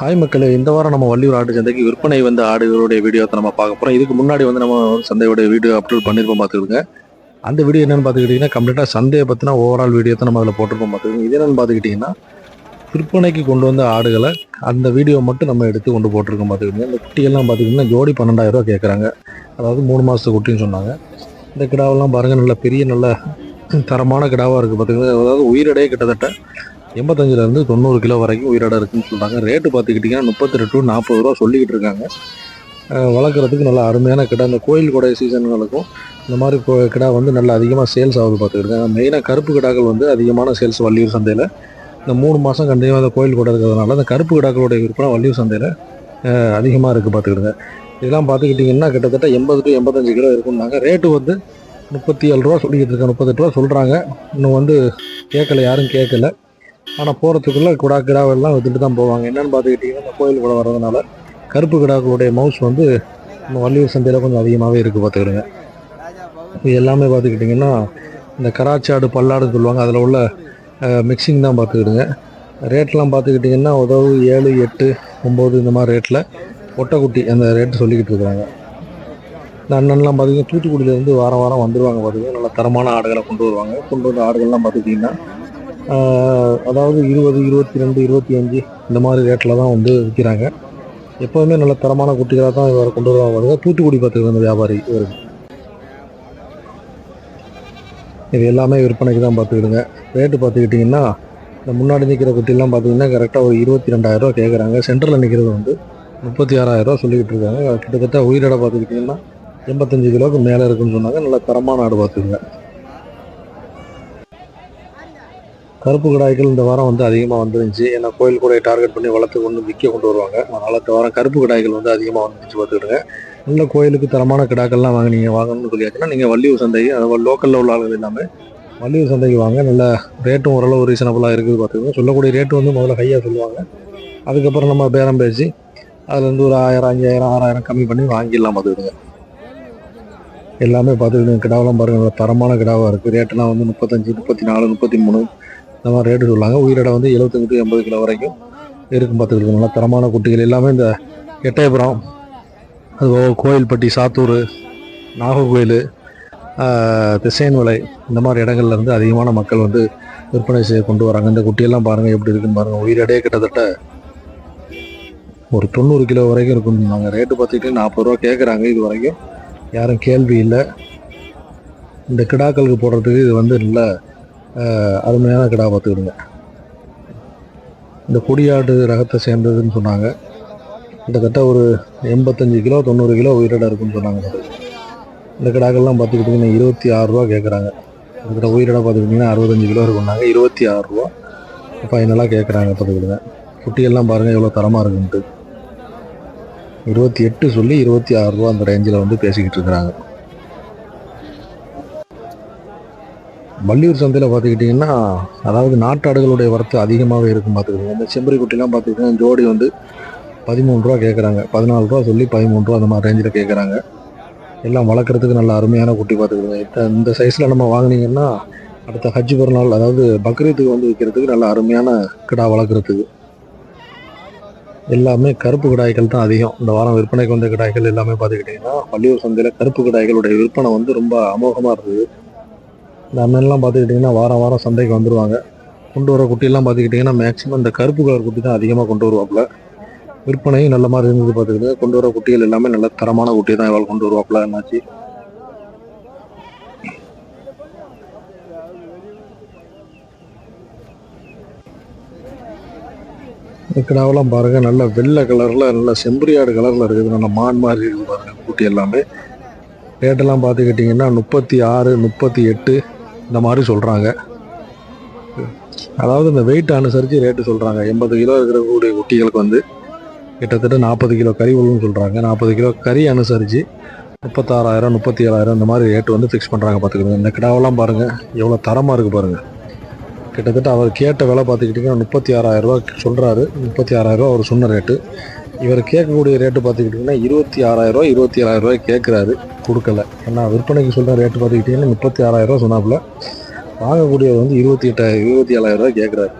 Hi மக்களே இந்த வாரம் நம்ம வள்ளியூர் ஆடு சந்தைக்கு விற்பனை வந்த ஆடுகளுடைய வீடியோத்தை நம்ம பார்க்க போகிறோம் இதுக்கு முன்னாடி வந்து நம்ம சந்தையோட வீடியோ அப்லோட் பண்ணியிருப்போம் பார்த்துக்கிடுங்க அந்த வீடியோ என்னென்னு பார்த்துக்கிட்டிங்கன்னா கம்ப்ளீட்டாக சந்தையை பற்றின ஓவரால் வீடியோ தான் நம்ம அதில் போட்டிருப்போம் பார்த்துக்கோங்க. இது என்னென்னு பார்த்துக்கிட்டிங்கன்னா விற்பனைக்கு கொண்டு வந்த ஆடுகளை அந்த வீடியோ மட்டும் நம்ம எடுத்து கொண்டு போட்டிருக்கோம் பார்த்துக்கிட்டிங்க இந்த குட்டியெல்லாம் பார்த்துக்கிட்டிங்கன்னா ஜோடி பன்னெண்டாயிரம் ரூபா கேட்குறாங்க. அதாவது மூணு மாதத்து குட்டின்னு சொன்னாங்க. இந்த கிடாவெல்லாம் பாருங்கள் நல்ல பெரிய நல்ல தரமான கிடாவாக இருக்குது பார்த்துக்கிங்க. அதாவது உயிரடையே கிட்டத்தட்ட எண்பத்தஞ்சிலேருந்து தொண்ணூறு கிலோ வரைக்கும் உயிரோட இருக்குன்னு சொல்கிறாங்க ரேட்டு பார்த்துக்கிட்டிங்கன்னா முப்பத்தி ரெண்டு டு நாற்பது ரூபா சொல்லிக்கிட்டு இருக்காங்க. வளர்க்குறதுக்கு நல்லா அருமையான கிடா. இந்த கோயில் கொடை சீசன்களுக்கும் இந்த மாதிரி கொ- கிடா வந்து நல்ல அதிகமாக சேல்ஸ் ஆகுது பார்த்துக்கிட்டு மெயினாக கருப்பு கிடாக்கள் வந்து அதிகமான சேல்ஸ் வள்ளியூர் சந்தையில். இந்த மூணு மாதம் கண்டினியூவாக அந்த கோயில் கொடை இருக்கிறதுனால அந்த கருப்பு கிடாக்களுடைய விற்பனை வள்ளியூர் சந்தையில் அதிகமாக இருக்குது பார்த்துக்கிடுங்க இதெல்லாம் பார்த்துக்கிட்டிங்கன்னா கிட்டத்தட்ட எண்பது டு எண்பத்தஞ்சு கிலோ இருக்கும்னாங்க. ரேட்டு வந்து முப்பத்தி ஏழு ரூபா சொல்லிக்கிட்டு இருக்காங்க. முப்பத்தெட்டு ரூபா சொல்கிறாங்க இன்னும் வந்து கேட்கல யாரும் கேட்கல. ஆனால் போகிறதுக்குள்ளே குடா கிடாவெல்லாம் வித்துட்டு தான் போவாங்க. என்னென்னு பார்த்துக்கிட்டிங்கன்னா இந்த கோயில் கூட வர்றதுனால கருப்பு கிடாக்களுடைய மவுஸ் வந்து நம்ம வள்ளியூர் சந்தையில் கொஞ்சம் அதிகமாகவே இருக்குது பார்த்துக்கிடுங்க. இது எல்லாமே பார்த்துக்கிட்டிங்கன்னா இந்த கராச்சாடு பல்லாடுன்னு சொல்லுவாங்க. அதில் உள்ள மிக்சிங் தான் பார்த்துக்கிடுங்க. ரேட்லாம் பார்த்துக்கிட்டிங்கன்னா உதவு ஏழு எட்டு ஒம்பது இந்த மாதிரி ரேட்டில் ஒட்டைக்குட்டி அந்த ரேட்டு சொல்லிக்கிட்டு இருக்கிறாங்க இந்த அண்ணன்லாம் பார்த்திங்கன்னா தூத்துக்குடியிலேருந்து வாரம் வாரம் வந்துடுவாங்க பார்த்திங்கன்னா நல்ல தரமான ஆடுகளை கொண்டு வருவாங்க. கொண்டு வந்த ஆடுகள்லாம் பார்த்துக்கிட்டிங்கன்னா அதாவது இருபது இருபத்தி ரெண்டு இருபத்தி அஞ்சு இந்த மாதிரி ரேட்டில் தான் வந்து விற்கிறாங்க. எப்போதுமே நல்ல தரமான குட்டிகளாக தான் இவர் கொண்டு வருவாங்க. தூத்துக்குடி பார்த்துக்கிற வியாபாரி இவருக்கு இது எல்லாமே விற்பனைக்கு தான் பார்த்துக்கிடுங்க. ரேட்டு பார்த்துக்கிட்டிங்கன்னா இந்த முன்னாடி நிற்கிற குட்டிலாம் பார்த்தீங்கன்னா கரெக்டாக ஒரு இருபத்தி ரெண்டாயிரரூவா கேட்குறாங்க. சென்டரில் நிற்கிறது வந்து முப்பத்தி ஆறாயிரரூவா சொல்லிக்கிட்டு இருக்காங்க கிட்டத்தட்ட உயிரிட பார்த்துக்கிட்டிங்கன்னா எண்பத்தஞ்சு கிலோவுக்கு மேலே இருக்குன்னு சொன்னாங்க. நல்ல தரமான ஆடு பார்த்துக்குங்க. கருப்பு கிடாய்கள் இந்த வாரம் வந்து அதிகமாக வந்துருந்துச்சு. ஏன்னா கோயில் கூட டார்கெட் பண்ணி வளர்த்து கொண்டு விற்க கொண்டு வருவாங்க. அதனால் இந்த வாரம் கருப்பு கிடாய்கள் வந்து அதிகமாக வந்துருச்சு பார்த்துக்கிடுங்க. நல்ல கோயிலுக்கு தரமான கிடாக்கள்லாம் வாங்க நீங்கள் வாங்கணும்னு சொல்லியாச்சுன்னா நீங்கள் வள்ளியூர் சந்தைக்கு அதாவது லோக்கலில் உள்ள ஆளுகள் எல்லாமே வள்ளியூர் சந்தைக்கு வாங்க. நல்ல ரேட்டும் ஓரளவு ரீசனபுளாக இருக்குது பார்த்துக்கோங்க. சொல்லக்கூடிய ரேட்டு வந்து முதல்ல ஹையாக சொல்லுவாங்க. அதுக்கப்புறம் நம்ம பேரம் பேசி அதுலேருந்து ஒரு ஆயிரம் அஞ்சாயிரம் ஆறாயிரம் கம்மி பண்ணி வாங்கிடலாம் பார்த்துக்கிடுங்க. எல்லாமே பார்த்துக்கிடுங்க. கிடாவெல்லாம் பாருங்கள் நல்ல தரமான கிடாவாக இருக்குது ரேட்டெல்லாம் வந்து முப்பத்தஞ்சு முப்பத்தி நாலு முப்பத்தி மூணு. இந்த மாதிரி ரேட்டு சொல்லுவாங்க உயிரிடம் வந்து எழுபத்தஞ்சு டு எண்பது கிலோ வரைக்கும் இருக்கும் பார்த்துக்கிட்டு நல்லா தரமான குட்டிகள் எல்லாமே இந்த எட்டயபுரம் அதுபோக கோயில்பட்டி சாத்தூர் நாகர்கோயில் திசையன்மலை இந்த மாதிரி இடங்கள்லேருந்து அதிகமான மக்கள் வந்து விற்பனை செய்ய கொண்டு வராங்க. இந்த குட்டியெல்லாம் பாருங்கள் எப்படி இருக்குன்னு பாருங்கள் உயிரிடையே கிட்டத்தட்ட ஒரு தொண்ணூறு கிலோ வரைக்கும் இருக்குன்னு நாங்கள் ரேட்டு பார்த்துக்கிட்டு நாற்பது ரூபா கேட்குறாங்க இது வரைக்கும். யாரும் கேள்வி இல்லை. இந்த கிடாக்களுக்கு போடுறதுக்கு இது வந்து நல்ல அருமையான கிடா பார்த்துக்கிடுங்க. இந்த கொடியாடு ரகத்தை சேர்ந்ததுன்னு சொன்னாங்க. கிட்டத்தட்ட ஒரு எண்பத்தஞ்சு கிலோ தொண்ணூறு கிலோ உயிரிட இருக்குன்னு சொன்னாங்க. இந்த கிடாக்கள்லாம் பார்த்துக்கிட்டிங்கன்னா இருபத்தி ஆறு ரூபா கேட்குறாங்க கிட்ட உயிரிடம் பார்த்துக்கிட்டிங்கன்னா அறுபத்தஞ்சு கிலோ இருக்குன்னாங்க இருபத்தி ஆறு ரூபா. ஃபைனலாக கேட்குறாங்க பார்த்துக்கிடுங்க. குட்டியெல்லாம் பாருங்கள் எவ்வளோ தரமாக இருக்குன்ட்டு. இருபத்தி எட்டு சொல்லி இருபத்தி ஆறு ரூபா அந்த ரேஞ்சில் வந்து பேசிக்கிட்டு இருக்கிறாங்க. வள்ளியூர் சந்தையில் பார்த்துக்கிட்டிங்கன்னா அதாவது நாட்டாடுகளுடைய வரத்து அதிகமாகவே இருக்கும் பார்த்துக்கிடுங்க இந்த செம்பரிக்குட்டிலாம் பார்த்துக்கிட்டிங்கன்னா ஜோடி வந்து பதிமூணு ரூபா கேட்குறாங்க பதினாலு ரூபா சொல்லி பதிமூணு ரூபா அந்த மாதிரி ரேஞ்சில் கேட்குறாங்க எல்லாம் வளர்க்குறதுக்கு நல்ல அருமையான குட்டி பார்த்துக்கிடுங்க இந்த இந்த சைஸில் நம்ம வாங்குனீங்கன்னா அடுத்த ஹஜ் பிறநாள் அதாவது பக்ரீத்துக்கு வந்து விற்கிறதுக்கு நல்ல அருமையான கிடா வளர்க்குறதுக்கு. எல்லாமே கருப்பு கிடாய்கள் தான் அதிகம். இந்த வாரம் விற்பனைக்கு வந்த கிடாய்கள் எல்லாமே பார்த்துக்கிட்டிங்கன்னா வள்ளியூர் சந்தையில் கருப்பு கிடாய்களுடைய விற்பனை வந்து ரொம்ப அமோகமாக இருக்குது இந்த அண்ணன்லாம் பார்த்துக்கிட்டிங்கன்னா வாரம் வாரம் சந்தைக்கு வந்துடுவாங்க கொண்டு வர குட்டியெல்லாம் பார்த்துக்கிட்டிங்கன்னா மேக்ஸிமம் இந்த கருப்பு கலர் குட்டி தான் அதிகமாக கொண்டு வருவாப்புல. விற்பனையும் நல்ல மாதிரி இருந்தது பார்த்துக்கிட்டு கொண்டு வர குட்டிகள் எல்லாமே நல்ல தரமான குட்டி தான் இவள் கொண்டு வருவாப்புல என்னாச்சு? கிடாவெல்லாம் பாருங்க நல்ல வெள்ளை கலரில் நல்ல செம்பரியாடு கலரில் இருக்குது. நல்ல மான் மாதிரி இருக்குது பாருங்கள் குட்டி எல்லாமே. ரேட்டெல்லாம் பார்த்துக்கிட்டிங்கன்னா முப்பத்தி ஆறு முப்பத்தி எட்டு. இந்த மாதிரி சொல்கிறாங்க அதாவது இந்த வெயிட் அனுசரித்து ரேட்டு சொல்கிறாங்க எண்பது கிலோ இருக்கக்கூடிய குட்டிகளுக்கு வந்து கிட்டத்தட்ட நாற்பது கிலோ கறி உள்ளுன்னு சொல்கிறாங்க நாற்பது கிலோ கறி அனுசரித்து முப்பத்தாறாயிரம் முப்பத்தி ஏழாயிரம் இந்த மாதிரி ரேட்டு வந்து ஃபிக்ஸ் பண்ணுறாங்க பார்த்துக்கோங்க இந்த கிடாவெல்லாம் பாருங்கள் எவ்வளோ தரமாக இருக்குது பாருங்கள் கிட்டத்தட்ட அவர் கேட்ட விலை பார்த்துக்கிட்டிங்கன்னா முப்பத்தி ஆறாயிரரூவா சொல்கிறாரு முப்பத்தி ஆறாயிரரூவா அவர் சொன்ன ரேட்டு இவர் கேட்கக்கூடிய ரேட்டு பார்த்துக்கிட்டிங்கன்னா இருபத்தி ஆறாயிரரூவா இருபத்தி ஏழாயிரரூவா கேட்குறாரு. கொடுக்கல. ஏன்னா விற்பனைக்கு சொல்கிற ரேட்டு பார்த்துக்கிட்டிங்கன்னா முப்பத்தி ஆறாயிரரூவா சொன்னாப்புல. வாங்கக்கூடியவர் வந்து இருபத்தி எட்டாயிரம் இருபத்தி ஏழாயிரரூவா கேட்குறாரு